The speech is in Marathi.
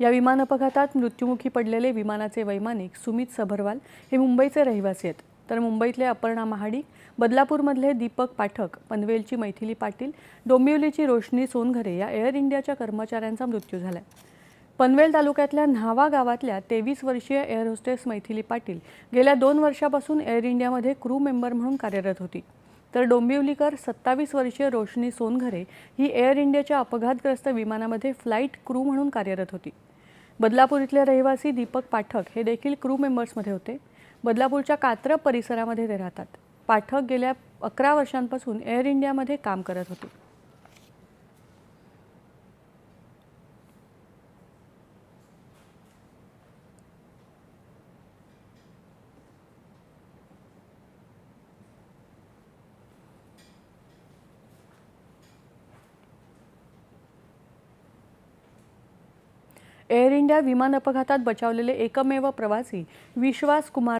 या विमान अपघातात मृत्युमुखी पडलेले विमानाचे वैमानिक सुमित सभरवाल हे मुंबईचे रहिवासी आहेत. तर मुंबईतले अपर्णा महाडिक बदलापूरमधले दीपक पाठक पनवेलची मैथिली पाटील डोंबिवलीची रोशनी सोनघरे या एअर इंडियाच्या कर्मचाऱ्यांचा मृत्यू झाला पनवेल तालुक्यातल्या न्हावा गावातल्या तेवीस वर्षीय एअर होस्टेस मैथिली पाटील गेल्या दोन वर्षापासून एअर इंडियामध्ये क्रू मेंबर म्हणून कार्यरत होती. तर डोंबिवलीकर सत्तावीस वर्षीय रोशनी सोनघरे ही एअर इंडियाच्या अपघातग्रस्त विमानामध्ये फ्लाईट क्रू म्हणून कार्यरत होती. बदलापूर इथले रहिवासी दीपक पाठक हे देखील क्रू मेंबर्समध्ये होते. बदलापूरच्या कात्रप परिसरामध्ये ते राहतात. पाठक गेल्या अकरा वर्षांपासून एअर इंडियामध्ये काम करत होते. एअर इंडिया विमान अपघातात बचावलेले एकमेव प्रवासी विश्वास कुमार